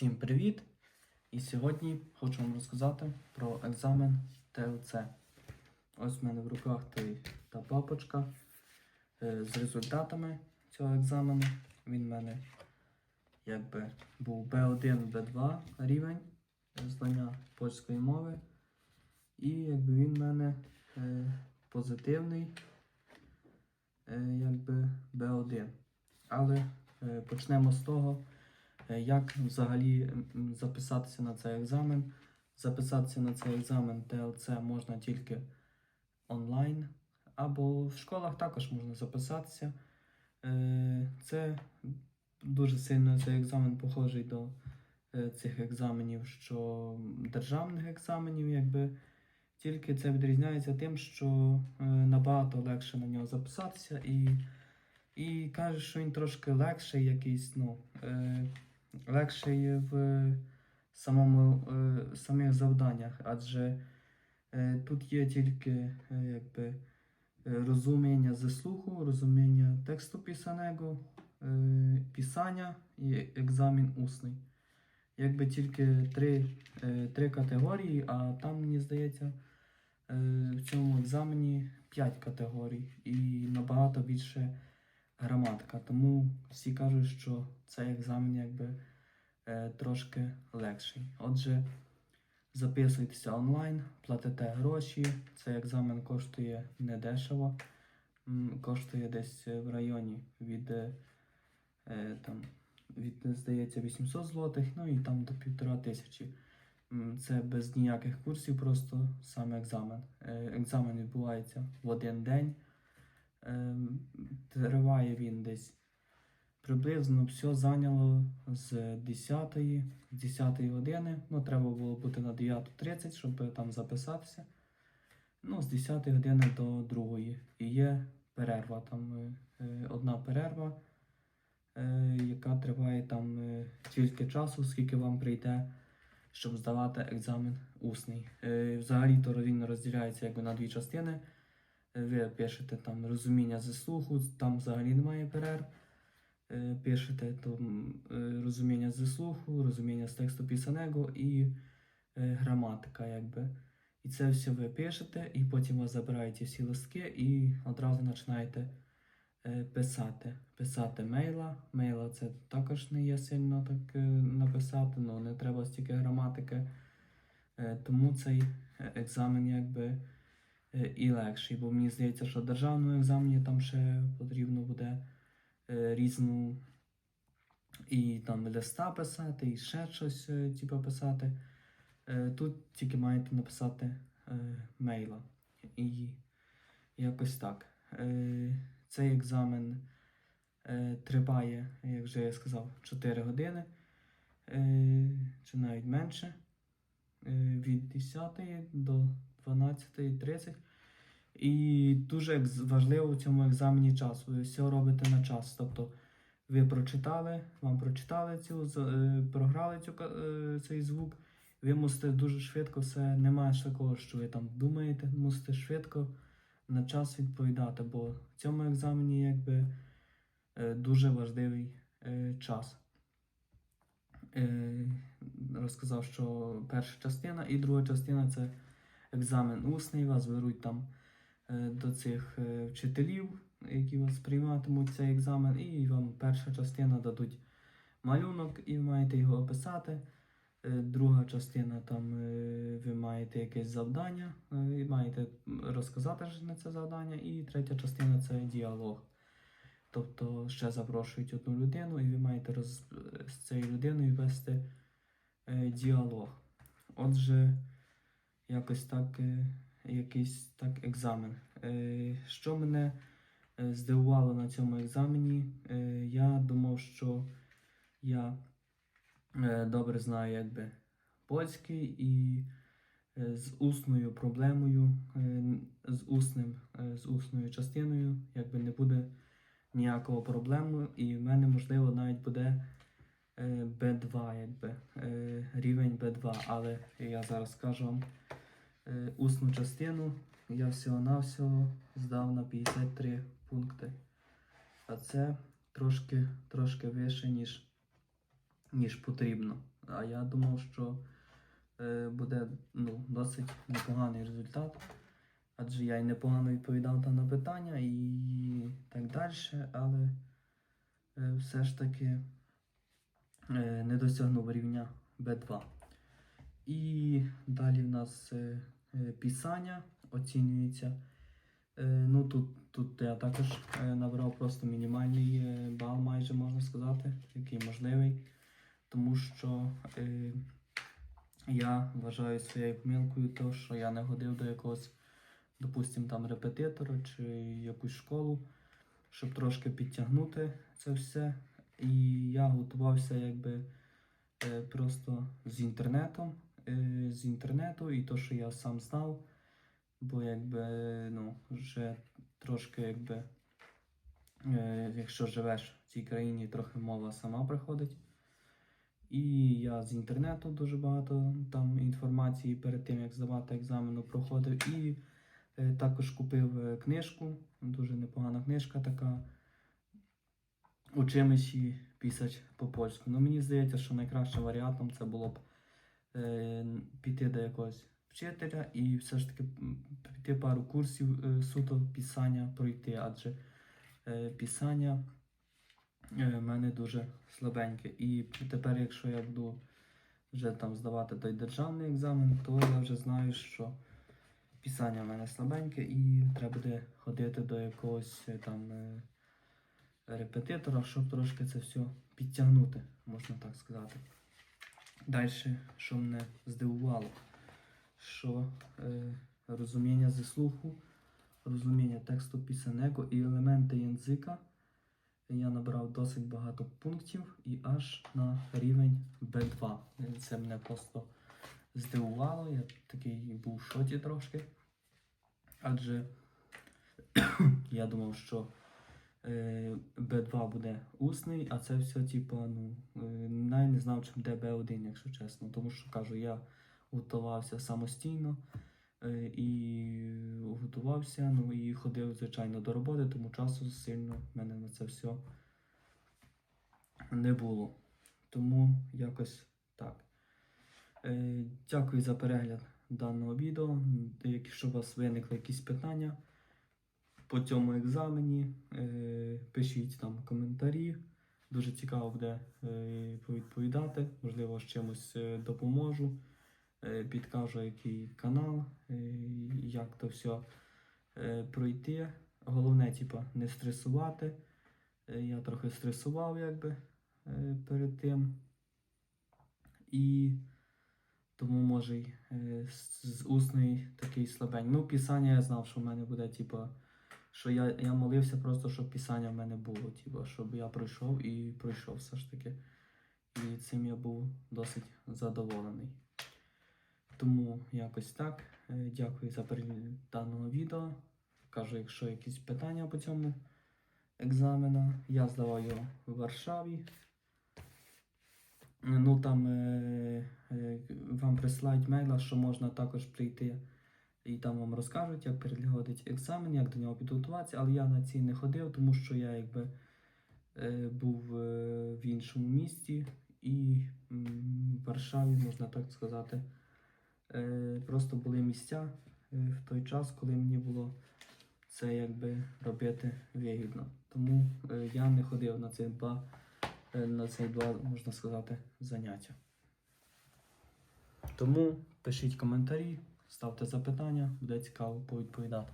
Всім привіт! І сьогодні хочу вам розказати про екзамен ТЛЦ. Ось в мене в руках та папочка е, з результатами цього екзамену. Він в мене якби був B1, B2 рівень знання польської мови. І якби він в мене е, позитивний, е, якби B1. Але почнемо з того. Е, Як взагалі записатися на цей екзамен? Записатися на цей екзамен ТЛЦ можна тільки онлайн, або в школах також можна записатися. Е, Це дуже сильно цей екзамен похожий до е, цих екзаменів, що державних екзаменів, якби. Тільки це відрізняється тим, що набагато легше на нього записатися і, і каже, що він трошки легший якийсь, ну. Е, легший в самому, е, самих завданнях, адже е, тут є тільки е, якби, е, розуміння зі слуху, розуміння тексту писаного, е, писання і екзамен усний. Якби тільки три, е, три категорії, а там, мені здається, е, в цьому екзамені 5 категорій і набагато більше граматика. Тому всі кажуть, що цей екзамен якби е, трошки легший. Отже, записуйтеся онлайн, платите гроші. Цей екзамен коштує недешево. Коштує десь в районі від, е, е, там, від здається, 800 злотих, ну і там до півтора тисячі. Це без ніяких курсів, просто сам екзамен. Е, Екзамен відбувається в один день. Ем, Триває він десь приблизно все зайняло з 10, з 10 години. Ну, треба було бути на 9.30, щоб там записатися. Ну, з 10 години до 2. І є перерва. Там е, е, одна перерва, е, яка триває там стільки часу, скільки вам прийде, щоб здавати екзамен усний. Е, Взагалі-то він розділяється якби на дві частини. Е, Ви пишете там розуміння зі слуху, там взагалі немає перерв. Е, Пишете там е, розуміння зі слуху, розуміння з тексту писаного і граматика, якби. І це все ви пишете, і потім вас забирають всі листки і одразу починаєте писати. Писати мейла. Мейла це також не є сильно так написати, ну не треба стільки граматики. Тому цей екзамен якби і легший, бо мені здається, що державному екзамені там ще потрібно буде е, різну і там листа писати, і ще щось е, типу, писати. Е, Тут тільки маєте написати е, мейла. І якось так. Е, Цей екзамен е, триває, як вже я сказав, 4 години, е, чи навіть менше. Е, від 10 до 12.30. І дуже важливо в цьому екзамені час. Ви все робите на час. Тобто ви прочитали, вам прочитали цю е, програли цю, е, цей звук. Ви мусите дуже швидко все, немає такого, що ви там думаєте, мусите швидко на час відповідати, бо в цьому екзамені якби е, дуже важливий час. Розказав, що перша частина і друга частина це екзамен усний. Вас беруть там е, до цих е, вчителів, які вас прийматимуть цей екзамен, і вам перша частина дадуть малюнок, і ви маєте його описати. Е, Друга частина там ви маєте якесь завдання, і маєте розказати на це завдання. І третя частина це діалог. Тобто ще запрошують одну людину, і ви маєте роз... з цією людиною вести діалог. Отже, якось так, е, якийсь так екзамен. Е, що мене е, здивувало на цьому екзамені, я думав, що я добре знаю якби польський і з усною проблемою, з усним, з усною частиною, якби не буде ніякого проблему, і в мене, можливо, навіть буде е, B2, якби, рівень B2, але я зараз скажу вам усну частину. Я всього-навсього здав на 53 пункти. А це трошки, трошки вище, ніж, ніж потрібно. А я думав, що е, буде ну, досить непоганий результат. Адже я і непогано відповідав там на питання і так далі, але е, все ж таки е, не досягнув рівня B2. І далі в нас е, е, писання оцінюється. Е, ну, тут, тут я також е, набрав просто мінімальний е, бал, майже можна сказати, який можливий. Тому що е, я вважаю своєю помилкою те, що я не ходив до якогось, допустим, там репетитора чи якусь школу, щоб трошки підтягнути це все. І я готувався якби е, просто з інтернетом, е, з інтернету і то, що я сам знав, бо якби ну, вже трошки якби, е, якщо живеш в цій країні, трохи мова сама приходить. І я з інтернету дуже багато там інформації перед тим, як здавати екзамену, проходив. І е, також купив е, книжку, дуже непогана книжка така. Учимищі писать по-польську. Ну, мені здається, що найкращим варіантом це було б е, піти до якогось вчителя і все ж таки піти пару курсів е, суто писання пройти, адже е, писання е, в мене дуже слабеньке. І тепер, якщо я буду вже там здавати той державний екзамен, то я вже знаю, що писання в мене слабеньке і треба буде ходити до якогось е, там е, репетитора, щоб трошки це все підтягнути, можна так сказати. Далі, що мене здивувало, що е, розуміння зі слуху, розуміння тексту пісенnego і елементи язика я набрав досить багато пунктів і аж на рівень B2. Це мене просто здивувало. Я такий був в шоці трошки. Адже я думав, що е, B2 буде усний, а це все, типу, ну, е, навіть не знав, чим де B1, якщо чесно. Тому що кажу, я готувався самостійно е, і готувався, ну і ходив, звичайно, до роботи, тому часу сильно в мене на це все не було. Тому якось так. Дякую за перегляд даного відео. Якщо у вас виникли якісь питання по цьому екзамені, е, пишіть там коментарі. Дуже цікаво буде е, повідповідати. Можливо, з чимось е, допоможу. Підкажу, який канал, як то все пройти. Головне, типа, не стресувати. Я трохи стресував, якби перед тим. І тому може й з усний такий слабень. Ну, писання я знав, що в мене буде, типа, що я, я молився просто, щоб писання в мене було, типа, щоб я пройшов і пройшов все ж таки. І цим я був досить задоволений. Тому якось так. Е, Дякую за перегляд даного відео. Кажу, якщо якісь питання по цьому екзамену, я здавав його в Варшаві. Ну там е, е, вам присилають мейла, що можна також прийти і там вам розкажуть, як переходить екзамен, як до нього підготуватися. Але я на ці не ходив, тому що я якби е, був е, в іншому місті і в Варшаві, можна так сказати. Е, просто були місця в той час, коли мені було це якби робити вигідно. Тому я не ходив на ці два, на ці два, можна сказати, заняття. Тому пишіть коментарі, ставте запитання, буде цікаво повідповідати.